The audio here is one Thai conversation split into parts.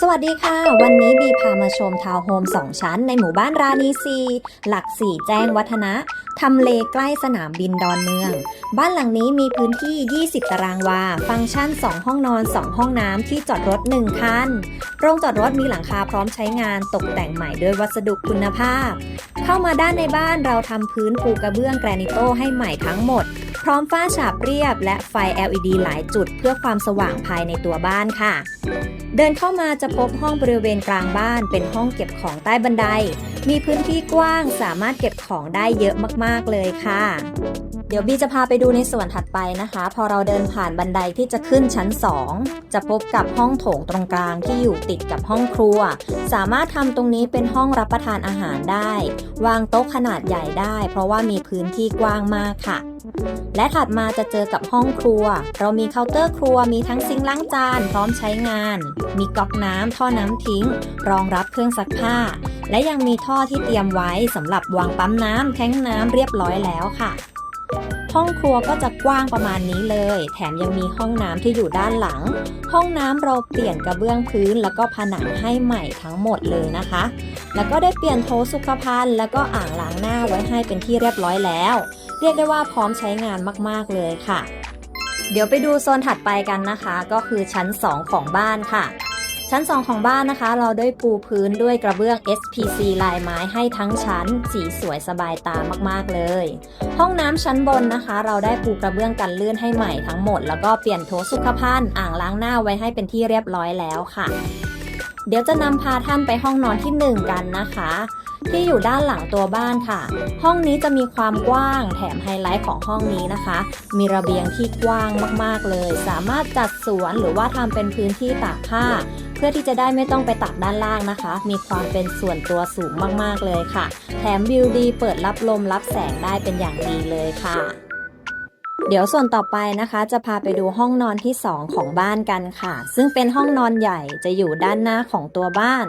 สวัสดีค่ะ วันนี้บีพามาชมทาวน์โฮม 2 ชั้นในหมู่บ้านรานีซีหลักสี่แจ้งวัฒนะทำเลใกล้สนามบินดอนเมือง บ้านหลังนี้มีพื้นที่ 20 ตารางวา ฟังก์ชัน 2 ห้องนอน 2 ห้องน้ำที่จอดรถ 1 คัน โรงจอดรถมีหลังคาพร้อมใช้งานตกแต่งใหม่ด้วยวัสดุคุณภาพ เข้ามาด้านในบ้านเราทำพื้นปูกระเบื้องแกรนิโตให้ใหม่ทั้งหมด พร้อมฝ้าฉาบเรียบ และไฟ LED หลายจุดเพื่อความสว่างภายในตัวบ้านค่ะ เดินเข้ามาจะพบห้องบริเวณกลางบ้านเป็นห้องเก็บของใต้บันได มีพื้นที่กว้างสามารถเก็บของได้เยอะมากๆเลยค่ะ เดี๋ยวบีจะพาไปดูในส่วนถัดไปนะคะ พอเราเดินผ่านบันไดที่จะขึ้นชั้น 2 จะพบกับห้องโถงตรงกลางที่อยู่ติดกับห้องครัว สามารถทำตรงนี้เป็นห้องรับประทานอาหารได้ วางโต๊ะขนาดใหญ่ได้ เพราะว่ามีพื้นที่กว้างมากค่ะและถัดมาจะเจอกับห้องครัว เรามีเคาน์เตอร์ครัว มีทั้งซิงค์ล้างจาน พร้อมใช้งาน มีก๊อกน้ำท่อน้ำทิ้ง รองรับเครื่องซักผ้า และยังมีท่อที่เตรียมไว้สำหรับวางปั๊มน้ำแท้งน้ำเรียบร้อยแล้วค่ะ ห้องครัวก็จะกว้างประมาณนี้เลย แถมยังมีห้องน้ำที่อยู่ด้านหลัง ห้องน้ำเราเปลี่ยนกระเบื้องพื้น แล้วก็ผนังให้ใหม่ทั้งหมดเลยนะคะ แล้วก็ได้เปลี่ยนโถสุขภัณฑ์แล้วก็อ่างล้างหน้าไว้ให้เป็นที่เรียบร้อยแล้ว เรียกได้ว่าพร้อมใช้งานมากๆเลยค่ะ เดี๋ยวไปดูโซนถัดไปกันนะคะ ก็คือชั้น 2 ของบ้านค่ะ ชั้น 2 ของบ้านนะคะ เราได้ปูพื้นด้วยกระเบื้อง SPC ลายไม้ให้ทั้งชั้น สีสวยสบายตามากๆเลย ห้องน้ำชั้นบนนะคะ เราได้ปูกระเบื้องกันลื่นให้ใหม่ทั้งหมด แล้วก็เปลี่ยนโถสุขภัณฑ์อ่างล้างหน้าไว้ให้เป็นที่เรียบร้อยแล้วค่ะ เดี๋ยวจะนำพาท่านไปห้องนอนที่ 1 กันนะคะที่อยู่ด้านหลังตัวบ้านค่ะ ห้องนี้จะมีความกว้างแถมไฮไลท์ของห้องนี้นะคะ มีระเบียงที่กว้างมากๆเลย สามารถจัดสวนหรือว่าทำเป็นพื้นที่ตากผ้า พื่อที่จะได้ไม่ต้องไปตักด้านล่างนะคะ มีความเป็นส่วนตัวสูงมากๆเลยค่ะ แถมวิวดีเปิดรับลมรับแสงได้เป็นอย่างดีเลยค่ะ เดี๋ยวส่วนต่อไปนะคะจะพาไปดูห้องนอนที่ 2 ของบ้านกันค่ะ ซึ่งเป็นห้องนอนใหญ่จะอยู่ด้านหน้าของตัวบ้าน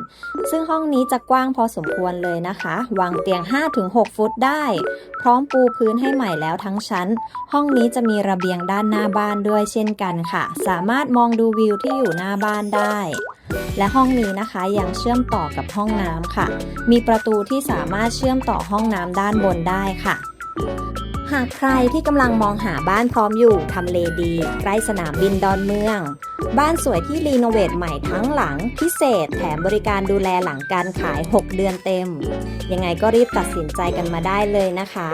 ซึ่งห้องนี้จะกว้างพอสมควรเลยนะคะ วางเตียง 5-6 ฟุตได้ พร้อมปูพื้นให้ใหม่แล้วทั้งชั้น ห้องนี้จะมีระเบียงด้านหน้าบ้านด้วยเช่นกันค่ะ สามารถมองดูวิวที่อยู่หน้าบ้านได้ และห้องนี้นะคะยังเชื่อมต่อกับห้องน้ำค่ะ มีประตูที่สามารถเชื่อมต่อห้องน้ำด้านบนได้ค่ะ หากใครที่กำลังมองหาบ้านพร้อมอยู่ทำเลดีใกล้สนามบินดอนเมือง บ้านสวยที่รีโนเวทใหม่ทั้งหลัง พิเศษแถมบริการดูแลหลังการขาย 6 เดือนเต็ม ยังไงก็รีบตัดสินใจกันมาได้เลยนะคะ